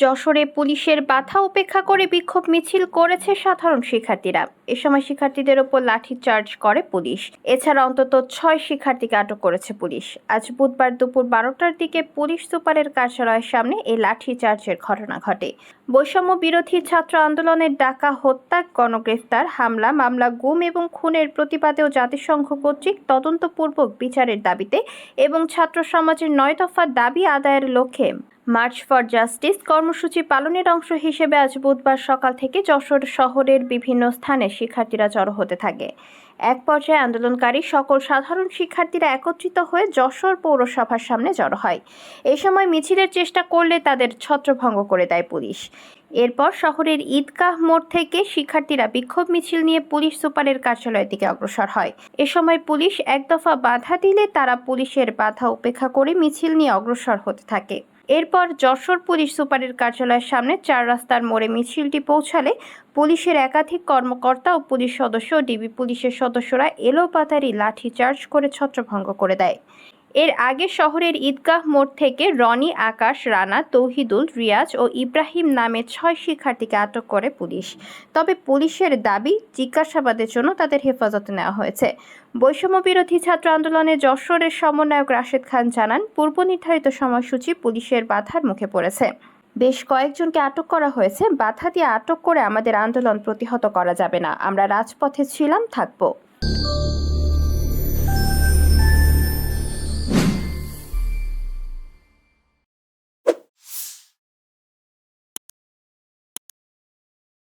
যশোরে পুলিশের বাধা উপেক্ষা করে বিক্ষোভ মিছিল করেছে সাধারণ শিক্ষার্থীরা। এ সময় শিক্ষার্থীদের ওপর লাঠি চার্জ করে পুলিশ। এছাড়া অন্তত ছয় শিক্ষার্থীকে আটক করেছে পুলিশ। আজ বুধবার দুপুর বারোটার দিকে পুলিশ সুপারের কার্যালয়ের সামনে এই লাঠি চার্জের ঘটনা ঘটে। বৈষম্য বিরোধী ছাত্র আন্দোলনের ডাকা, হত্যা, গণগ্রেফতার, হামলা, মামলা, গুম এবং খুনের প্রতিবাদেও জাতিসংঘ কর্তৃক তদন্তপূর্বক বিচারের দাবিতে এবং ছাত্র সমাজের নয় দফা দাবি আদায়ের লক্ষ্যে মার্চ ফর জাস্টিস। কর্মসূচি পালনের অংশ হিসেবে আজ বুধবার সকাল থেকে যশোর শহরের বিভিন্ন স্থানে শিক্ষার্থীরা জড়ো হতে থাকে। এক পর্যায়ে আন্দোলনকারী সকল সাধারণ শিক্ষার্থীরা একত্রিত হয়ে যশোর পৌরসভার সামনে জড়ো হয়। এই সময় মিছিলের চেষ্টা করলে তাদের ছত্রভঙ্গ করে দেয় পুলিশ। এরপর শহরের ঈদগাহ মোড় থেকে শিক্ষার্থীরা বিক্ষোভ মিছিল নিয়ে পুলিশ সুপারের কার্যালয়ের দিকে অগ্রসর হয়। এ সময় পুলিশ এক দফা বাধা দিলে তারা পুলিশের বাধা উপেক্ষা করে মিছিল নিয়ে অগ্রসর হতে থাকে। এরপর যশোর পুলিশ সুপারের কার্যালয়ের সামনে চার রাস্তার মোড়ে মিছিলটি পৌঁছালে পুলিশের একাধিক কর্মকর্তা ও পুলিশ সদস্য ডিবি পুলিশের সদস্যরা এলোপাতারি লাঠি চার্জ করে ছত্রভঙ্গ করে দেয়। এর আগে শহরের ঈদগাহ মোড় থেকে রনি, আকাশ, রানা, তৌহিদুল, রিয়াজ ও ইব্রাহিম নামে ছয় শিক্ষার্থীকে আটক করে পুলিশ। তবে পুলিশের দাবি, জিজ্ঞাসাবাদের জন্য তাদের হেফাজতে নেওয়া হয়েছে। বৈষম্য বিরোধী ছাত্র আন্দোলনে যশোরের সমন্বয়ক রাশেদ খান জানান, পূর্ব নির্ধারিত সময়সূচি পুলিশের বাধার মুখে পড়েছে। বেশ কয়েকজনকে আটক করা হয়েছে, বাধা দিয়ে আটক করে আমাদের আন্দোলন প্রতিহত করা যাবে না। আমরা রাজপথে ছিলাম, থাকব।